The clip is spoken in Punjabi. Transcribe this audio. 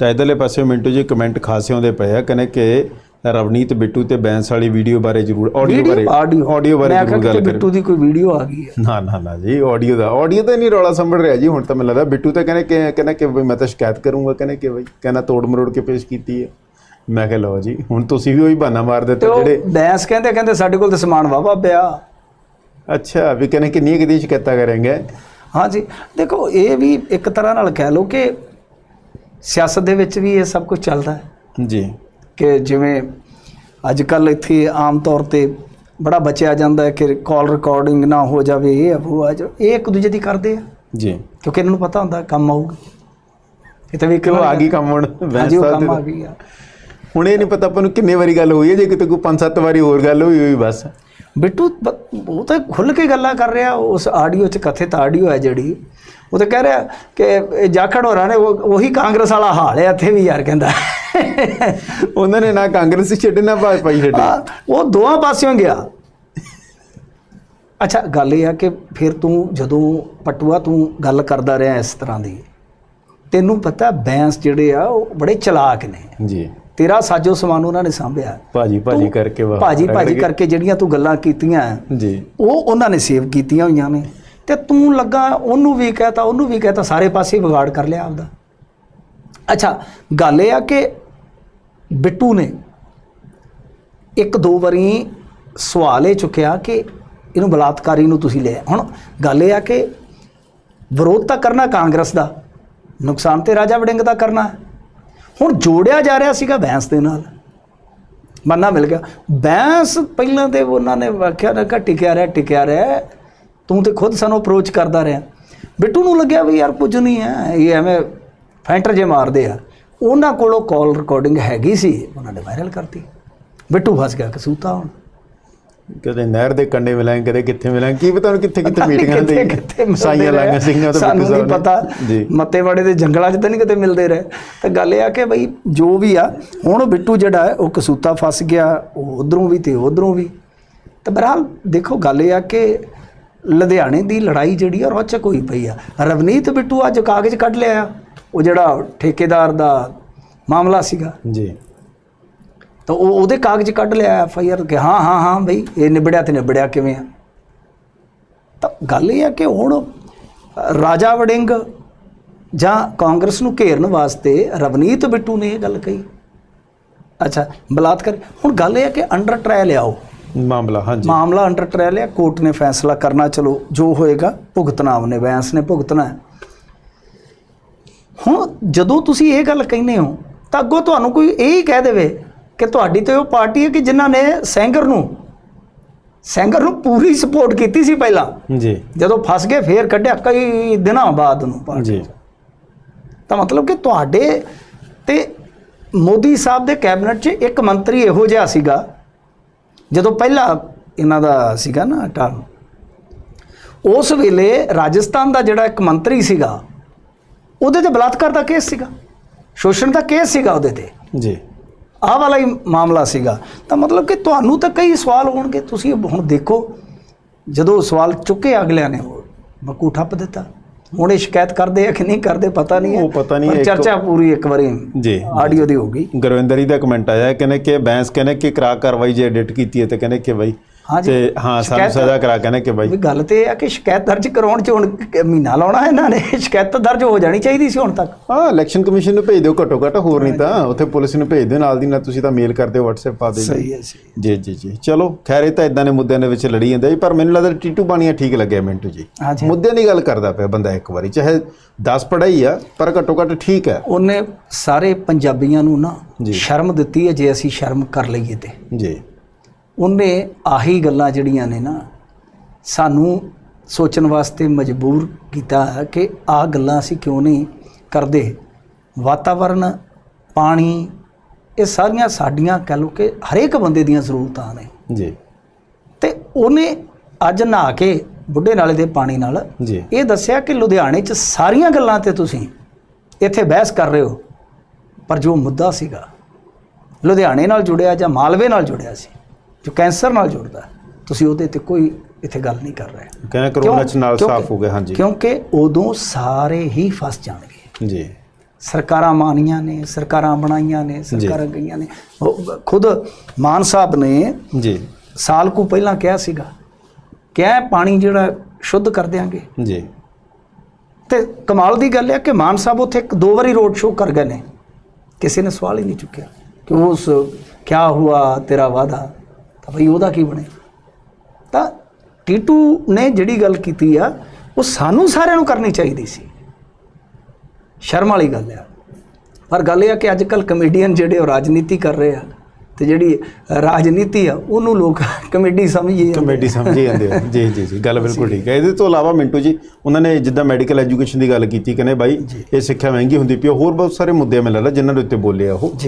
ਤਾਂ ਇਧਰਲੇ ਪਾਸੇ ਮਿੰਟੂ ਜੀ ਕਮੈਂਟ ਖਾਸੇ ਆਉਂਦੇ ਪਏ ਆ ਕਹਿੰਦੇ ਕਿ ਰਵਨੀਤ ਬਿੱਟੂ ਤੇ ਬੈਂਸ ਵਾਲੀ ਵੀਡੀਓ ਬਾਰੇ ਜ਼ਰੂਰ ਆਡੀਓ ਬਾਰੇ ਆਡੀਓ ਬਾਰੇ ਜ਼ਰੂਰ ਗੱਲ ਕਿ ਕਰਿਓ। ਬਿੱਟੂ ਦੀ ਕੋਈ ਵੀਡੀਓ ਆ ਗਈ ਹੈ। ਨਾ ਨਾ ਨਾ ਜੀ ਆਡੀਓ ਦਾ ਆਡੀਓ ਤਾਂ ਨਹੀਂ ਰੌਲਾ ਸੰਭਲ ਰਿਹਾ ਜੀ ਹੁਣ ਤਾਂ ਮੈਨੂੰ ਲੱਗਦਾ ਬਿੱਟੂ ਤਾਂ ਕਹਿੰਦੇ ਕਿ ਕਹਿੰਦਾ ਕਿ ਮੈਂ ਤਾਂ ਸ਼ਿਕਾਇਤ ਕਰੂੰਗਾ ਕਹਿੰਦੇ ਕਿ ਬਈ ਕਹਿੰਦਾ ਤੋੜ ਮਰੋੜ ਕੇ ਪੇਸ਼ ਕੀਤੀ ਹੈ। ਮੈਂ ਕਿਹਾ ਲਓ ਜੀ ਹੁਣ ਤੁਸੀਂ ਵੀ ਉਹੀ ਬਹਾਨਾ ਮਾਰ ਦਿੱਤਾ ਜਿਹੜੇ ਬੈਂਸ ਕਹਿੰਦੇ ਕਹਿੰਦੇ ਸਾਡੇ ਕੋਲ ਤਾਂ ਸਮਾਨ ਵਾਵਾ ਪਿਆ। ਅੱਛਾ ਵੀ ਕਹਿੰਦੇ ਕਿੰਨੀ ਕੁ ਦੀ ਸ਼ਿਕਾਇਤਾਂ ਕਰਾਂਗੇ ਹਾਂਜੀ ਦੇਖੋ ਇਹ ਵੀ ਇੱਕ ਤਰ੍ਹਾਂ ਨਾਲ ਕਹਿ ਲਓ ਕਿ ਸਿਆਸਤ ਦੇ ਵਿੱਚ ਵੀ ਇਹ ਸਭ ਕੁਝ ਚੱਲਦਾ ਹੈ। ਜੀ। ਕਿ ਜਿਵੇਂ ਅੱਜ ਕੱਲ ਇੱਥੇ ਆਮ ਤੌਰ ਤੇ ਬੜਾ ਬਚਿਆ ਜਾਂਦਾ ਹੈ ਕਿ ਕਾਲ ਰਿਕਾਰਡਿੰਗ ਨਾ ਹੋ ਜਾਵੇ ਇਹ ਉਹ ਆ ਜਾ ਇਹ ਇੱਕ ਦੂਜੇ ਦੀ ਕਰਦੇ ਆ। ਜੀ। ਕਿਉਂਕਿ ਇਹਨਾਂ ਨੂੰ ਪਤਾ ਹੁੰਦਾ ਕੰਮ ਆਊਗਾ। ਇਹ ਤਾਂ ਵੀ ਇੱਕ ਕਿ ਉਹ ਵਾਰੀ ਆ ਗਈ ਕੰਮ ਹੁਣ ਹਾਂਜੀ ਉਹ ਕੰਮ ਆ ਗਈ ਆ। ਹੁਣ ਇਹ ਨਹੀਂ ਪਤਾ ਆਪਾਂ ਨੂੰ ਕਿੰਨੇ ਵਾਰੀ ਗੱਲ ਹੋਈ ਹੈ ਜੇ ਕਿਤੇ ਕੋਈ ਪੰਜ ਸੱਤ ਵਾਰੀ ਹੋਰ ਗੱਲ ਹੋਈ ਹੋਈ ਬਸ। ਬਿੱਟੂ ਉਹ ਤਾਂ ਖੁੱਲ ਕੇ ਗੱਲਾਂ ਕਰ ਰਿਹਾ ਉਸ ਆਡੀਓ 'ਚ ਕਥਿਤ ਆਡੀਓ ਹੈ ਜਿਹੜੀ। ਉਹ ਤਾਂ ਕਹਿ ਰਿਹਾ ਕਿ ਜਾਖੜ ਹੋਰਾਂ ਨੇ ਉਹ- ਉਹੀ ਕਾਂਗਰਸ ਵਾਲਾ ਹਾਲ ਹੈ ਇੱਥੇ ਵੀ ਯਾਰ ਕਹਿੰਦਾ। ਉਹਨਾਂ ਨੇ ਨਾ ਕਾਂਗਰਸ ਛੱਡੇ ਨਾ ਭਾਜਪਾ ਹੀ ਛੱਡੇ। ਉਹ ਦੋਹਾਂ ਪਾਸਿਓਂ ਗਿਆ। ਅੱਛਾ ਗੱਲ ਇਹ ਆ ਕਿ ਫਿਰ ਤੂੰ ਜਦੋਂ ਪਟੂਆ ਤੂੰ ਗੱਲ ਕਰਦਾ ਰਿਹਾ ਇਸ ਤਰ੍ਹਾਂ ਦੀ ਤੈਨੂੰ ਪਤਾ ਬੈਂਸ ਜਿਹੜੇ ਆ ਉਹ ਬੜੇ ਚਲਾਕ ਨੇ। ਜੀ। ਤੇਰਾ ਸਾਜੋ ਸਮਾਨ ਉਹਨਾਂ ਨੇ ਸਾਂਭਿਆ। ਭਾਜੀ ਭਾਜੀ ਕਰਕੇ ਵਾਹ। ਭਾਜੀ ਭਾਜੀ ਕਰਕੇ ਜਿਹੜੀਆਂ ਤੂੰ ਗੱਲਾਂ ਕੀਤੀਆਂ ਜੀ। ਉਹ ਉਹਨਾਂ ਨੇ ਸੇਵ ਕੀਤੀਆਂ ਹੋਈਆਂ ਨੇ। ਤੇ ਤੂੰ ਲੱਗਾ ਉਹਨੂੰ ਵੀ ਕਹਤਾ ਉਹਨੂੰ ਵੀ ਕਹਤਾ ਸਾਰੇ ਪਾਸੇ ਵਿਗਾੜ ਕਰ ਲਿਆ ਆਪਦਾ। ਅੱਛਾ ਗੱਲ ਇਹ ਆ ਕਿ ਬਿੱਟੂ ਨੇ ਇੱਕ ਦੋ ਵਾਰੀ ਸਵਾਲ ਇਹ ਚੁੱਕਿਆ ਕਿ ਇਹਨੂੰ ਬਲਾਤਕਾਰੀ ਨੂੰ ਤੁਸੀਂ ਲਿਆ। ਹੁਣ ਗੱਲ ਇਹ ਆ ਕਿ ਵਿਰੋਧ ਤਾਂ ਕਰਨਾ ਕਾਂਗਰਸ ਦਾ ਨੁਕਸਾਨ ਤੇ ਰਾਜਾ ਵੜਿੰਗ ਦਾ ਕਰਨਾ। ਹੈ। ਹੁਣ ਜੋੜਿਆ ਜਾ ਰਿਹਾ ਸੀਗਾ ਬੈਂਸ ਦੇ ਨਾਲ। ਮੰਨਾ ਮਿਲ ਗਿਆ। ਬੈਂਸ ਪਹਿਲਾਂ ਤੇ ਉਹਨਾਂ ਨੇ ਵਾਕਿਆ ਨਾ ਟਿਕਿਆ ਰਿਹਾ ਟਿਕਿਆ ਰਿਹਾ। ਤੂੰ ਤੇ ਖੁਦ ਸਾਨੂੰ ਅਪਰੋਚ ਕਰਦਾ ਰਿਹਾ। ਬਿੱਟੂ ਨੂੰ ਲੱਗਿਆ ਵੀ ਯਾਰ ਕੁਝ ਨਹੀਂ ਹੈ, ਇਹ ਐਵੇਂ ਫੈਂਟਰ ਜੇ ਮਾਰਦੇ ਆ। ਉਹਨਾਂ ਕੋਲੋਂ ਕਾਲ ਰਿਕਾਰਡਿੰਗ ਹੈਗੀ ਸੀ, ਉਹਨਾਂ ਨੇ ਵਾਇਰਲ ਕਰਤੀ। ਬਿੱਟੂ ਫਸ ਗਿਆ ਕਸੂਤਾ ਹੁਣ। ਕਦੇ ਨਹਿਰ ਦੇ ਕੰਢੇ ਮਿਲਾਂਗੇ ਕਦੇ ਕਿੱਥੇ ਮਿਲਾਂਗੇ ਕੀ ਪਤਾ ਹੁਣ ਕਿੱਥੇ ਕਿੱਥੇ ਮੀਟਿੰਗਾਂ ਦੇ ਸਾਈਆਂ। ਲਾਈਆਂ ਸਿੰਘਾਂ ਤੋਂ ਸਾਨੂੰ ਨਹੀਂ ਪਤਾ। ਮੱਤੇਵਾੜੇ ਦੇ ਜੰਗਲਾਂ 'ਚ ਤਾਂ ਨਹੀਂ ਕਿਤੇ ਮਿਲਦੇ ਰਹੇ। ਤੇ ਗੱਲ ਇਹ ਆ ਕਿ ਬਈ ਜੋ ਵੀ ਆ ਹੁਣ ਉਹ ਬਿੱਟੂ ਜਿਹੜਾ ਹੈ ਉਹ ਕਸੂਤਾ ਫਸ ਗਿਆ ਉਹ ਉਧਰੋਂ ਵੀ ਤੇ ਉਧਰੋਂ ਵੀ। ਤੇ ਬਹਰਹਾਲ ਦੇਖੋ ਗੱਲ ਇਹ ਆ ਕਿ ਲੁਧਿਆਣੇ ਦੀ ਲੜਾਈ ਜਿਹੜੀ ਆ ਰੌਚਕ ਹੋਈ ਪਈ ਆ। ਰਵਨੀਤ ਬਿੱਟੂ ਅੱਜ ਕਾਗਜ਼ ਕੱਢ ਲਿਆ ਉਹ ਜਿਹੜਾ ਠੇਕੇਦਾਰ ਦਾ ਮਾਮਲਾ ਸੀਗਾ। ਜੀ। ਤਾਂ ਉਹ ਉਹਦੇ ਕਾਗਜ਼ ਕੱਢ ਲਿਆ ਐਫ ਆਈ ਆਰ ਕਿ ਹਾਂ ਹਾਂ ਹਾਂ ਬਈ ਇਹ ਨਿਬੜਿਆ ਤੇ ਨਿਬੜਿਆ ਕਿਵੇਂ ਆ? ਤਾਂ ਗੱਲ ਇਹ ਆ ਕਿ ਹੁਣ ਰਾਜਾ ਵੜਿੰਗ ਜਾਂ ਕਾਂਗਰਸ ਨੂੰ ਘੇਰਨ ਵਾਸਤੇ ਰਵਨੀਤ ਬਿੱਟੂ ਨੇ ਇਹ ਗੱਲ ਕਹੀ। ਅੱਛਾ ਬਲਾਤਕਾਰ ਹੁਣ ਗੱਲ ਇਹ ਹੈ ਕਿ ਅੰਡਰ ਟ੍ਰਾਇਲ ਆਓ ਮਾਮਲਾ ਹਾਂਜੀ। ਮਾਮਲਾ ਅੰਡਰ ਟ੍ਰਾਇਲ ਹੈ ਕੋਰਟ ਨੇ ਫੈਸਲਾ ਕਰਨਾ ਚਲੋ ਜੋ ਹੋਏਗਾ ਭੁਗਤਣਾ ਉਹਨੇ ਬੈਂਸ ਨੇ ਭੁਗਤਣਾ। ਹੈ। ਹੁਣ ਜਦੋਂ ਤੁਸੀਂ ਇਹ ਗੱਲ ਕਹਿੰਦੇ ਹੋ ਤਾਂ ਅੱਗੋਂ ਤੁਹਾਨੂੰ ਕੋਈ ਇਹ ਹੀ ਕਹਿ ਦੇਵੇ ਕਿ ਤੁਹਾਡੀ ਤੇ ਉਹ ਪਾਰਟੀ ਹੈ ਕਿ ਜਿਨ੍ਹਾਂ ਨੇ ਸੈਂਗਰ ਨੂੰ ਸੈਂਗਰ ਨੂੰ ਪੂਰੀ ਸਪੋਰਟ ਕੀਤੀ ਸੀ ਪਹਿਲਾਂ? ਜੀ। ਜਦੋਂ ਫਸ ਗਏ ਫੇਰ ਕੱਢਿਆ ਕਈ ਦਿਨਾਂ ਬਾਅਦ ਨੂੰ ਜੀ। ਤਾਂ। ਮਤਲਬ ਕਿ ਤੁਹਾਡੇ ਤੇ ਮੋਦੀ ਸਾਹਿਬ ਦੇ ਕੈਬਨਿਟ 'ਚ ਇੱਕ ਮੰਤਰੀ ਇਹੋ ਜਿਹਾ ਸੀਗਾ ਜਦੋਂ ਪਹਿਲਾ ਇਹਨਾਂ ਦਾ ਸੀਗਾ ਨਾ ਟਰਮ ਉਸ ਵੇਲੇ ਰਾਜਸਥਾਨ ਦਾ ਜਿਹੜਾ ਇੱਕ ਮੰਤਰੀ ਸੀਗਾ ਉਹਦੇ ਤੇ ਬਲਾਤਕਾਰ ਦਾ ਕੇਸ ਸੀਗਾ। ਸ਼ੋਸ਼ਣ ਦਾ ਕੇਸ ਸੀਗਾ ਉਹਦੇ ਤੇ। ਜੀ। ਆਹ ਵਾਲਾ ਹੀ ਮਾਮਲਾ ਸੀਗਾ। ਤਾਂ ਮਤਲਬ ਕਿ ਤੁਹਾਨੂੰ ਤਾਂ ਕਈ ਸਵਾਲ ਹੋਣਗੇ ਤੁਸੀਂ ਹੁਣ ਦੇਖੋ ਜਦੋਂ ਸਵਾਲ ਚੁੱਕੇ ਅਗਲਿਆਂ ਨੇ ਬਕੂ ਠੱਪ ਦਿੱਤਾ। ਹੁਣ ਇਹ ਸ਼ਿਕਾਇਤ ਕਰਦੇ ਆ ਕਿ ਨਹੀਂ ਕਰਦੇ ਪਤਾ ਨਹੀਂ ਹੈ। ਉਹ ਪਤਾ ਨਹੀਂ, ਪਰ ਚਰਚਾ ਪੂਰੀ ਇੱਕ ਵਾਰੀ ਜੀ। ਆਡੀਓ ਦੀ ਹੋ ਗਈ। ਗੁਰਵਿੰਦਰ ਜੀ ਦਾ ਕਮੈਂਟ ਆਇਆ ਕਹਿੰਦੇ ਕਿ ਬੈਂਸ ਕਹਿੰਦੇ ਕਿ ਕਰਾ ਕਾਰਵਾਈ ਜੇ ਐਡਿਟ ਕੀਤੀ ਹੈ ਤੇ ਕਹਿੰਦੇ ਕਿ ਬਈ। ਤੇ ਹਾਂ ਸਾਨੂੰ ਸਜ਼ਾ ਕਰਾ ਕਹਿੰਦੇ ਕਿ ਵੀ ਬਈ ਗੱਲ ਤੇ ਇਹ ਆ ਕਿ ਸ਼ਿਕਾਇਤ ਦਰਜ ਕਰਾਉਣ ਚ ਹੁਣ ਮਹੀਨਾ ਲਾਉਣਾ ਇਹਨਾਂ ਨੇ। ਸ਼ਿਕਾਇਤ ਦਰਜ ਹੋ ਜਾਣੀ ਚਾਹੀਦੀ ਸੀ ਹੁਣ ਤੱਕ। ਹਾਂ ਇਲੈਕਸ਼ਨ ਕਮਿਸ਼ਨ ਨੂੰ ਭੇਜ ਦਿਓ ਘੱਟੋ ਘੱਟ ਹੋਰ ਨਹੀਂ ਤਾਂ। ਉੱਥੇ ਪੁਲਿਸ ਨੂੰ ਭੇਜ ਦਿਓ ਨਾਲ ਦੀ ਨਾਲ ਤੁਸੀਂ ਤਾਂ ਮੇਲ ਕਰਦੇ ਹੋ WhatsApp ਪਾ ਦਿਓ। ਸਹੀ ਹੈ ਸਹੀ ਜੀ ਜੀ ਜੀ। ਚਲੋ ਖੈਰ ਇਹ ਤਾਂ ਇਦਾਂ ਦੇ ਮੁੱਦਿਆਂ ਦੇ ਵਿੱਚ ਲੜੀ ਜਾਂਦਾ ਪਰ ਮੈਨੂੰ ਲੱਗਦਾ ਟੀਟੂ ਬਾਣੀਆਂ ਠੀਕ ਲੱਗਿਆ ਮਿੰਟੂ ਜੀ। ਮੁੱਦਿਆਂ ਦੀ ਗੱਲ ਕਰਦਾ ਪਿਆ ਬੰਦਾ ਇੱਕ ਵਾਰੀ ਚਾਹੇ 10 ਪੜਾਈ ਆ ਪਰ ਘੱਟੋ ਘੱਟ ਠੀਕ ਹੈ। ਉਹਨੇ ਸਾਰੇ ਪੰਜਾਬੀਆਂ ਨੂੰ ਨਾ। ਸ਼ਰਮ ਦਿੱਤੀ ਹੈ ਜੇ ਅਸੀਂ ਸ਼ਰਮ ਕਰ ਲਈਏ ਤੇ। ਜੀ। ਉਹਨੇ ਆਹੀ ਗੱਲਾਂ ਜਿਹੜੀਆਂ ਨੇ ਨਾ ਸਾਨੂੰ ਸੋਚਣ ਵਾਸਤੇ ਮਜਬੂਰ ਕੀਤਾ ਕਿ ਆਹ ਗੱਲਾਂ ਅਸੀਂ ਕਿਉਂ ਨਹੀਂ ਕਰਦੇ। ਵਾਤਾਵਰਣ ਪਾਣੀ ਇਹ ਸਾਰੀਆਂ ਸਾਡੀਆਂ ਕਹਿ ਲਓ ਕਿ ਹਰੇਕ ਬੰਦੇ ਦੀਆਂ ਜ਼ਰੂਰਤਾਂ ਨੇ। ਜੀ। ਤੇ ਉਹਨੇ ਅੱਜ ਨਹਾ ਕੇ ਬੁੱਢੇ ਨਾਲੇ ਦੇ ਪਾਣੀ ਨਾਲ ਜੀ। ਇਹ ਦੱਸਿਆ ਕਿ ਲੁਧਿਆਣੇ 'ਚ ਸਾਰੀਆਂ ਗੱਲਾਂ ਤੇ ਤੁਸੀਂ ਇੱਥੇ ਬਹਿਸ ਕਰ ਰਹੇ ਹੋ ਪਰ ਜੋ ਮੁੱਦਾ ਸੀਗਾ ਲੁਧਿਆਣੇ ਨਾਲ ਜੁੜਿਆ ਜਾਂ ਮਾਲਵੇ ਨਾਲ ਜੁੜਿਆ ਸੀ ਜੋ ਕੈਂਸਰ ਨਾਲ ਜੁੜਦਾ ਤੁਸੀਂ ਉਹਦੇ ਤੇ ਕੋਈ ਇੱਥੇ ਗੱਲ ਨਹੀਂ ਕਰ ਰਹੇ। ਕਹਿੰਦੇ ਕਰੋਨਾ ਚ ਨਾਲ ਸਾਫ਼ ਹੋ ਗਿਆ ਹਾਂਜੀ। ਕਿਉਂਕਿ ਉਦੋਂ ਸਾਰੇ ਹੀ ਫਸ ਜਾਣਗੇ। ਜੀ। ਸਰਕਾਰਾਂ ਮਾਨੀਆਂ ਨੇ ਸਰਕਾਰਾਂ ਬਣਾਈਆਂ ਨੇ ਸਰਕਾਰਾਂ ਗਈਆਂ ਨੇ। ਖੁਦ ਮਾਨ ਸਾਹਿਬ ਨੇ ਜੀ। ਸਾਲ ਕੁ ਪਹਿਲਾਂ ਕਿਹਾ ਸੀਗਾ ਕਿ ਇਹ ਪਾਣੀ ਜਿਹੜਾ ਸ਼ੁੱਧ ਕਰ ਦਿਆਂਗੇ। ਜੀ। ਤੇ ਕਮਾਲ ਦੀ ਗੱਲ ਹੈ ਕਿ ਮਾਨ ਸਾਹਿਬ ਉੱਥੇ ਇੱਕ ਦੋ ਵਾਰੀ ਰੋਡ ਸ਼ੋਅ ਕਰ ਗਏ ਨੇ। ਕਿਸੇ ਨੇ ਸਵਾਲ ਹੀ ਨਹੀਂ ਚੁੱਕਿਆ ਕਿ ਉਸ ਕਿਆ ਹੁਆ ਤੇਰਾ ਵਾਦਾ ਤਾਂ ਭਈ ਉਹਦਾ ਕੀ ਬਣੇ ਤਾਂ ਟੀਟੂ ਨੇ ਜਿਹੜੀ ਗੱਲ ਕੀਤੀ ਆ ਉਹ ਸਾਨੂੰ ਸਾਰਿਆਂ ਨੂੰ ਕਰਨੀ ਚਾਹੀਦੀ ਸੀ। ਸ਼ਰਮ ਵਾਲੀ ਗੱਲ ਆ। ਪਰ ਗੱਲ ਇਹ ਆ ਕਿ ਅੱਜ ਕੱਲ ਕਮੇਡੀਅਨ ਜਿਹੜੇ ਉਹ ਰਾਜਨੀਤੀ ਕਰ ਰਹੇ ਆ ਤੇ ਜਿਹੜੀ ਰਾਜਨੀਤੀ ਆ ਉਹਨੂੰ ਲੋਕ ਕਮੇਡੀ ਸਮਝੀ। ਕਮੇਡੀ ਸਮਝੀ ਜਾਂਦੇ ਆ। ਜੀ ਜੀ ਜੀ ਗੱਲ ਬਿਲਕੁਲ ਠੀਕ ਹੈ। ਇਹਦੇ ਤੋਂ ਇਲਾਵਾ ਮਿੰਟੂ ਜੀ ਉਹਨਾਂ ਨੇ ਜਿੱਦਾਂ ਮੈਡੀਕਲ ਐਜੂਕੇਸ਼ਨ ਦੀ ਗੱਲ ਕੀਤੀ ਕਹਿੰਦੇ ਬਾਈ ਇਹ ਸਿੱਖਿਆ ਮਹਿੰਗੀ ਹੁੰਦੀ ਪਈ। ਹੋਰ ਬਹੁਤ ਸਾਰੇ ਮੁੱਦੇ ਮੈਨੂੰ ਲੱਗਦਾ ਜਿਨ੍ਹਾਂ ਦੇ ਉੱਤੇ ਬੋਲੇ ਆ ਉਹ